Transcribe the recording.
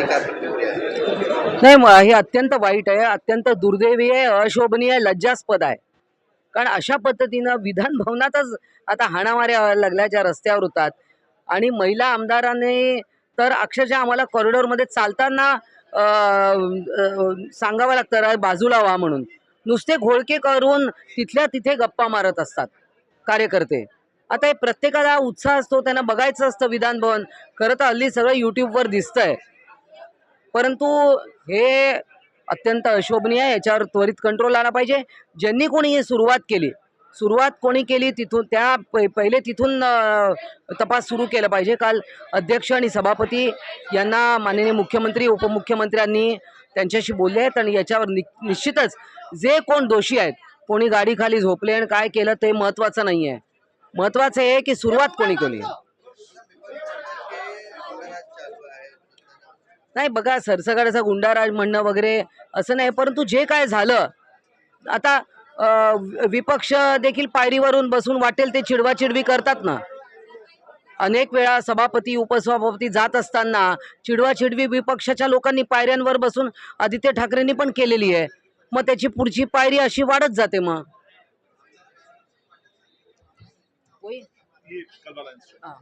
आपली काय प्रतिक्रिया आहे. नाही म- हे अत्यंत वाईट आहे अत्यंत दुर्दैवी आहे अशोभनीय आहे, लज्जास्पद आहे. कारण अशा पद्धतीनं विधान भवनातच आता हाणामाऱ्या लागल्याच्या रस्त्यावर होतात. आणि महिला आमदाराने तर अक्षरशः आम्हाला कॉरिडॉरमध्ये चालताना अं, अं, सांगावं लागतं "रा- बाजूला व्हा म्हणून. नुसते घोळके करून तिथल्या तिथे गप्पा मारत असतात कार्यकर्ते. आता हे प्रत्येकाला उत्साह असतो त्यांना बघायचं असतं विधानभवन खरं तर हल्ली सगळं यूट्यूबवर दिसतंय. परंतु हे अत्यंत अशोभनीय आहे याच्यावर त्वरित कंट्रोल आला पाहिजे. ज्यांनी कोणी ही सुरुवात केली सुरुवात कोणी केली तिथून त्या प पहिले तिथून तपास सुरू केला पाहिजे. काल अध्यक्ष आणि सभापती यांना माननीय मुख्यमंत्री उपमुख्यमंत्र्यांनी त्यांच्याशी बोलले आहेत आणि याच्यावर नि निश्चितच जे कोण दोषी आहेत कोणी गाडीखाली झोपले आणि काय केलं ते महत्त्वाचं नाही आहे. महत्त्वाचं हे आहे की सुरुवात कोणी केली? नाही बघा सरसगडाचा गुंडाराज म्हणणं वगैरे असं नाही परंतु जे काय झालं आता विपक्ष देखील पायरीवरून बसून वाटेल ते चिडवाचिडवी करतात ना अनेक वेळा सभापती उपसभापती जात असताना चिडवाचिडवी विपक्षाच्या लोकांनी पायऱ्यांवर बसून आदित्य ठाकरेंनी पण केलेली आहे मग त्याची पुढची पायरी अशी वाढत जाते मग? हा.